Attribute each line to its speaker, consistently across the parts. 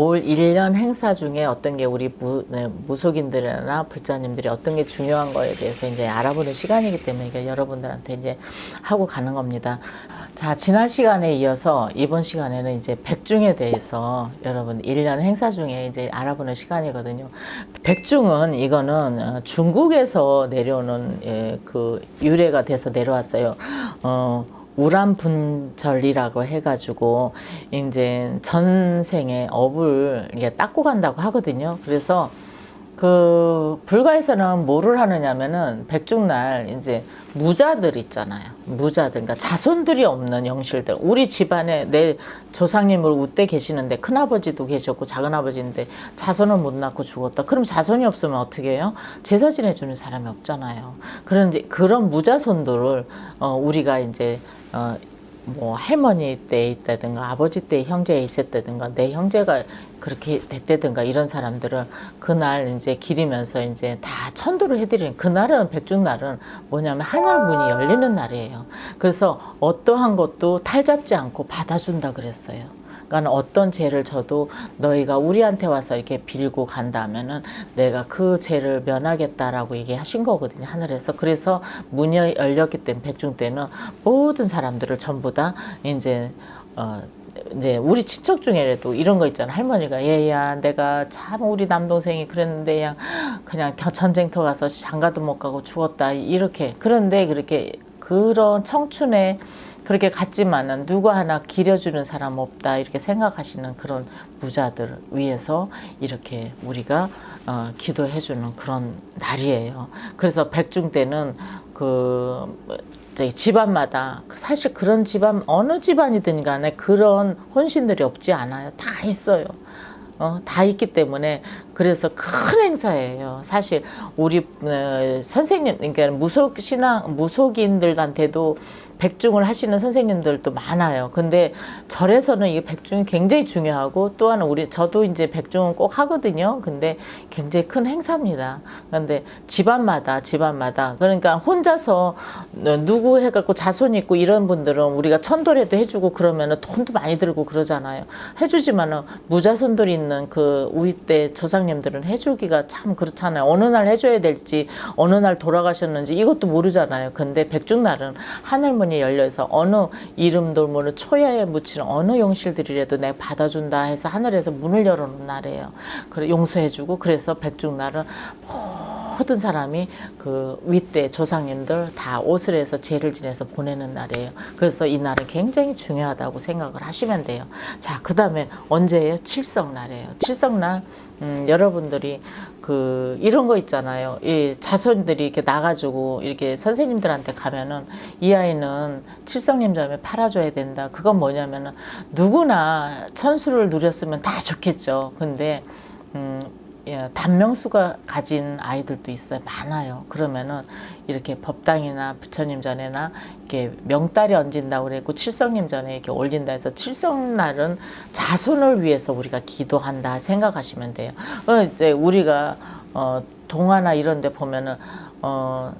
Speaker 1: 올 1년 행사 중에 어떤 게 우리 무, 네, 무속인들이나 불자님들이 어떤 게 중요한 거에 대해서 이제 알아보는 시간이기 때문에 이게 여러분들한테 이제 하고 가는 겁니다. 자, 지난 시간에 이어서 이번 시간에는 이제 백중에 대해서 여러분 1년 행사 중에 이제 알아보는 시간이거든요. 백중은 이거는 어, 중국에서 내려오는 예, 그 유래가 돼서 내려왔어요. 어, 우란 분절이라고 해가지고 이제 전생에 업을 이게 닦고 간다고 하거든요. 그래서 그 불가에서는 뭐를 하느냐면은 백중날 이제 무자들 있잖아요. 무자들, 그러니까 자손들이 없는 영실들. 우리 집안에 내 조상님을 웃대 계시는데 큰 아버지도 계셨고 작은 아버지인데 자손을 못 낳고 죽었다. 그럼 자손이 없으면 어떻게 해요? 제사 지내 주는 사람이 없잖아요. 그런데 그런 무자손들을 어, 우리가 이제 어, 뭐 할머니 때 있다든가 아버지 때 형제 있었다든가 내 형제가 그렇게 됐다든가 이런 사람들은 그날 이제 기리면서 이제 다 천도를 해드리는 그날은 백중날은 뭐냐면 하늘 문이 열리는 날이에요. 그래서 어떠한 것도 탈잡지 않고 받아준다 그랬어요. 그러니까 어떤 죄를 져도 너희가 우리한테 와서 이렇게 빌고 간다면은 내가 그 죄를 면하겠다라고 얘기하신 거거든요 하늘에서. 그래서 문이 열렸기 때문에 백중 때는 모든 사람들을 전부 다 이제 어 이제 우리 친척 중에라도 이런 거 있잖아. 할머니가 얘야 내가 참 우리 남동생이 그랬는데 야 그냥 겨- 전쟁터 가서 장가도 못 가고 죽었다. 이렇게. 그런데 그렇게 그런 청춘에 그렇게 갔지만은 누구 하나 기려주는 사람 없다 이렇게 생각하시는 그런 부자들 위해서 이렇게 우리가 어, 기도해 주는 그런 날이에요. 그래서 백중 때는 그 집안마다 그 사실 그런 집안 어느 집안이든 간에 그런 혼신들이 없지 않아요. 다 있어요. 어, 다 있기 때문에 그래서 큰 행사예요. 사실 우리 어, 선생님 그러니까 무속 신앙 무속인들한테도 백중을 하시는 선생님들도 많아요. 근데 절에서는 이게 백중이 굉장히 중요하고 또 하나 우리 저도 이제 백중은 꼭 하거든요. 근데 굉장히 큰 행사입니다. 그런데 집안마다 집안마다 그러니까 혼자서 누구 해갖고 자손 있고 이런 분들은 우리가 천도래도 해주고 그러면은 돈도 많이 들고 그러잖아요. 해주지만은 무자손들 있는 그 우리 때 조상님들은 해주기가 참 그렇잖아요. 어느 날 해줘야 될지 어느 날 돌아가셨는지 이것도 모르잖아요. 근데 백중 날은 하늘문 이 열려서 어느 이름도 모르는 초야에 묻히는 어느 용실들이라도 내가 받아준다 해서 하늘에서 문을 열어놓은 날이에요. 그래 용서해주고 그래서 백중날은 모든 사람이 그 윗대 조상님들 다 옷을 해서 제를 지내서 보내는 날이에요. 그래서 이 날은 굉장히 중요하다고 생각을 하시면 돼요. 자, 그 다음에 언제예요? 칠성날이에요. 칠성날, 음, 여러분들이 그 이런 거 있잖아요. 이 자손들이 이렇게 나가지고 이렇게 선생님들한테 가면은 이 아이는 칠성님 점에 팔아줘야 된다. 그건 뭐냐면은 누구나 천수를 누렸으면 다 좋겠죠. 근데 음, 예, 단명수가 가진 아이들도 있어요. 많아요. 그러면은 이렇게 법당이나 부처님 전에나 이렇게 명달이 얹힌다고 그랬고 칠성님 전에 이렇게 올린다 해서 칠성날은 자손을 위해서 우리가 기도한다 생각하시면 돼요. 어, 이제 우리가 어, 동화나 이런 데 보면은 어,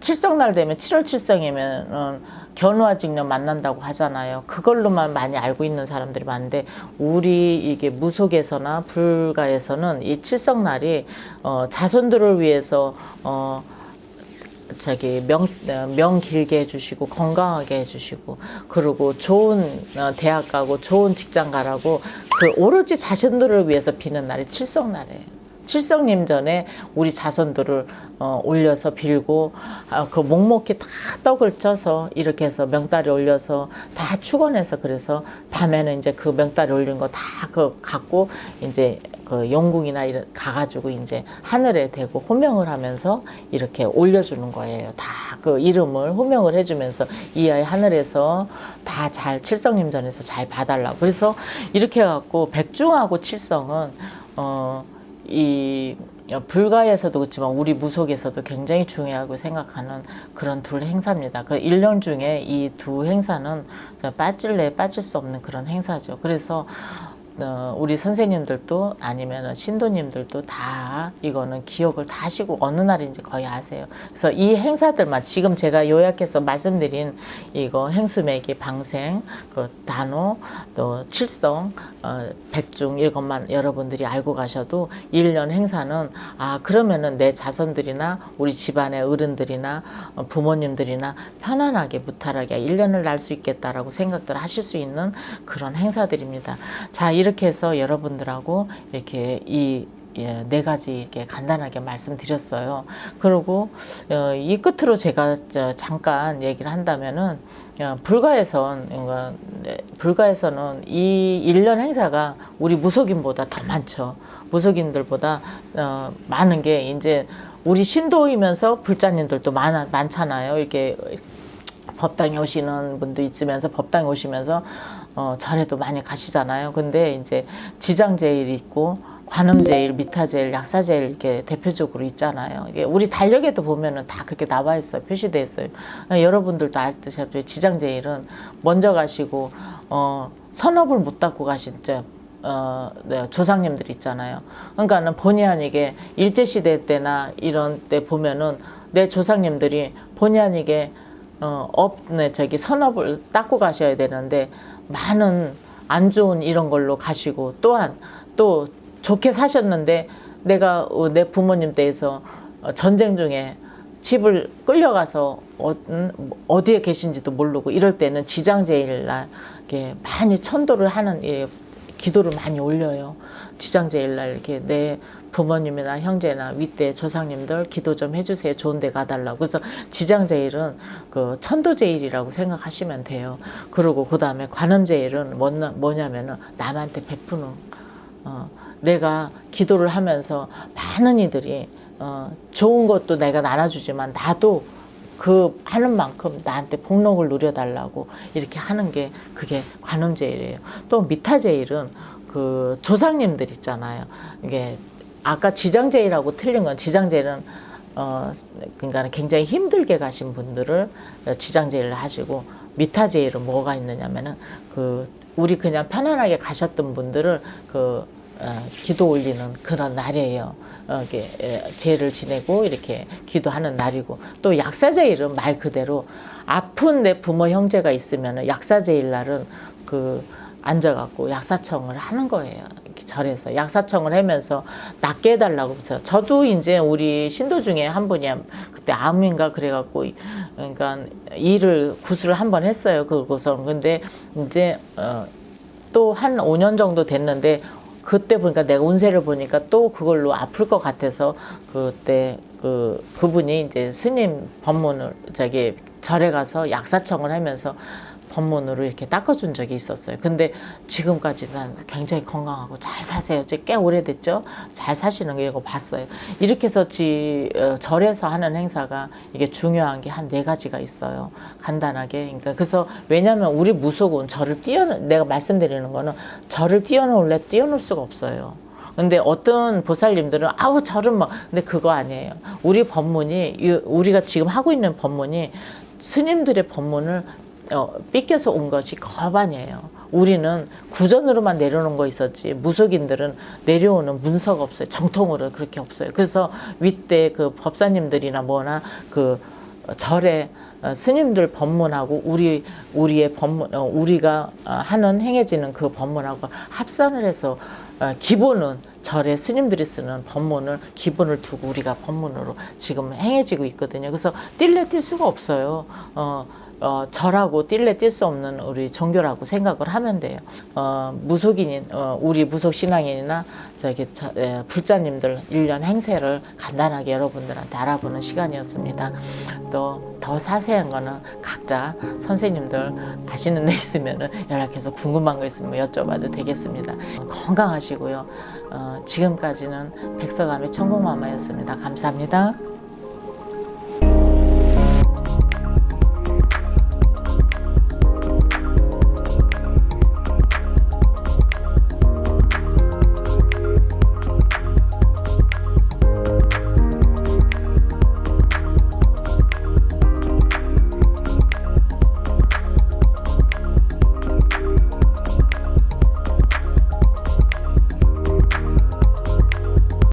Speaker 1: 칠성날 되면 7월 칠성이면은 견우와 직녀 만난다고 하잖아요. 그걸로만 많이 알고 있는 사람들이 많은데 우리 이게 무속에서나 불가에서는 이 칠성날이 어, 자손들을 위해서 어, 저기 명, 어, 명 길게 해주시고 건강하게 해주시고 그리고 좋은 어, 대학 가고 좋은 직장 가라고 그 오로지 자손들을 위해서 비는 날이 칠성날이에요. 칠성님 전에 우리 자손들을 어, 올려서 빌고 아, 그 묵묵히 다 떡을 쪄서 이렇게 해서 명다리 올려서 다 축원해서 그래서 밤에는 이제 그 명다리 올린 거 다 그 갖고 이제 그 영궁이나 이런 가가지고 이제 하늘에 대고 호명을 하면서 이렇게 올려주는 거예요. 다 그 이름을 호명을 해주면서 이 아이 하늘에서 다 잘 칠성님 전에서 잘 봐달라고. 그래서 이렇게 해갖고 백중하고 칠성은 어. 이 불가에서도 그렇지만 우리 무속에서도 굉장히 중요하고 생각하는 그런 둘 행사입니다. 그 1년 중에 이 두 행사는 빠질래 빠질 수 없는 그런 행사죠. 그래서 어, 우리 선생님들도 아니면 신도님들도 다 이거는 기억을 다 하시고 어느 날인지 거의 아세요. 그래서 이 행사들만 지금 제가 요약해서 말씀드린 이거 행수매기, 방생, 그 단호, 또 칠성, 어, 백중 이것만 여러분들이 알고 가셔도 일년 행사는 아 그러면은 내 자손들이나 우리 집안의 어른들이나 어, 부모님들이나 편안하게 무탈하게 일년을 날 수 있겠다라고 생각들 하실 수 있는 그런 행사들입니다. 자 이 렇게 해서 여러분들하고 이렇게 이 예, 네 가지 이렇게 간단하게 말씀드렸어요. 그리고 어, 이 끝으로 제가 저 잠깐 얘기를 한다면은 어, 불가에선 네, 불가에서는 이 일년 행사가 우리 무속인보다 더 많죠. 무속인들보다 어, 많은 게 이제 우리 신도이면서 불자님들도 많아, 많잖아요. 이렇게 법당에 오시는 분도 있으면서 법당에 오시면서 어, 절에도 많이 가시잖아요. 근데 이제 지장제일 있고 관음제일, 미타제일, 약사제일 이렇게 대표적으로 있잖아요. 이게 우리 달력에도 보면은 다 그렇게 나와 있어요. 표시돼 있어요. 어, 여러분들도 알듯이 지장제일은 먼저 가시고 어, 선업을 못 닦고 가신 저 어, 네, 조상님들 있잖아요. 그러니까는 본의 아니게 일제 시대 때나 이런 때 보면은 내 조상님들이 본의 아니게 어, 업, 네, 저기 선업을 닦고 가셔야 되는데 많은 안 좋은 이런 걸로 가시고 또한 또 좋게 사셨는데 내가 어, 내 부모님 때에서 어, 전쟁 중에 집을 끌려가서 어, 음, 어디에 계신지도 모르고 이럴 때는 지장제일 날 이렇게 많이 천도를 하는 이 기도를 많이 올려요. 지장제일 날 이렇게 내 부모님이나 형제나 윗대 조상님들 기도 좀 해주세요. 좋은 데 가달라고. 그래서 지장제일은 그 천도제일이라고 생각하시면 돼요. 그리고 그 다음에 관음제일은 뭐냐, 뭐냐면은 남한테 베푸는, 어, 내가 기도를 하면서 많은 이들이 어, 좋은 것도 내가 나눠주지만 나도 그 하는 만큼 나한테 복록을 누려달라고 이렇게 하는 게 그게 관음제일이에요. 또 미타제일은 그 조상님들 있잖아요. 이게 아까 지장제일하고 틀린 건 지장제일은 어 그러니까 굉장히 힘들게 가신 분들을 지장제일을 하시고 미타제일은 뭐가 있느냐면은 그 우리 그냥 편안하게 가셨던 분들을 그 어, 기도 올리는 그런 날이에요. 어, 이게 에, 제를 지내고 이렇게 기도하는 날이고 또 약사제일은 말 그대로 아픈 내 부모 형제가 있으면 약사제일 날은 그 앉아갖고 약사청을 하는 거예요. 절에서 약사청을 하면서 낫게 해달라고 해서 저도 이제 우리 신도 중에 한 분이 그때 암인가 그래갖고 그러니까 일을 구술을 한 번 했어요. 그곳서 근데 이제 어, 또 한 5년 정도 됐는데 그때 보니까 내가 운세를 보니까 또 그걸로 아플 것 같아서 그때 그 그분이 이제 스님 법문을 저기 절에 가서 약사청을 하면서 법문으로 이렇게 닦아준 적이 있었어요. 근데 지금까지는 굉장히 건강하고 잘 사세요. 이제 꽤 오래됐죠. 잘 사시는 게 이거 봤어요. 이렇게 해서 지 어, 절에서 하는 행사가 이게 중요한 게 한 네 가지가 있어요. 간단하게. 그러니까 그래서 왜냐하면 우리 무속은 절을 뛰어 내가 말씀드리는 거는 절을 뛰어놓을래 뛰어놓을 수가 없어요. 근데 어떤 보살님들은 아우 절은 막 근데 그거 아니에요. 우리 법문이 이- 우리가 지금 하고 있는 법문이 스님들의 법문을 어, 삐껴서 온 것이 거반이에요. 우리는 구전으로만 내려오는 거 있었지 무속인들은 내려오는 문서가 없어요. 정통으로 그렇게 없어요. 그래서 윗대 그 법사님들이나 뭐나 그 절에 어, 스님들 법문하고 우리 우리의 법문 어, 우리가 어, 하는 행해지는 그 법문하고 합산을 해서 어, 기본은 절에 스님들이 쓰는 법문을 기본을 두고 우리가 법문으로 지금 행해지고 있거든요. 그래서 뛸래 뛸 수가 없어요. 어, 어, 절하고 뛸래 뛸 수 없는 우리 종교라고 생각을 하면 돼요. 어, 무속인인, 어, 우리 무속 신앙인이나 저기 저, 예, 불자님들 일년 행세를 간단하게 여러분들한테 알아보는 시간이었습니다. 또 더 자세한 거는 각자 선생님들 아시는 데 있으면 연락해서 궁금한 거 있으면 여쭤봐도 되겠습니다. 건강하시고요. 어, 지금까지는 백서감의 천국마마였습니다. 감사합니다.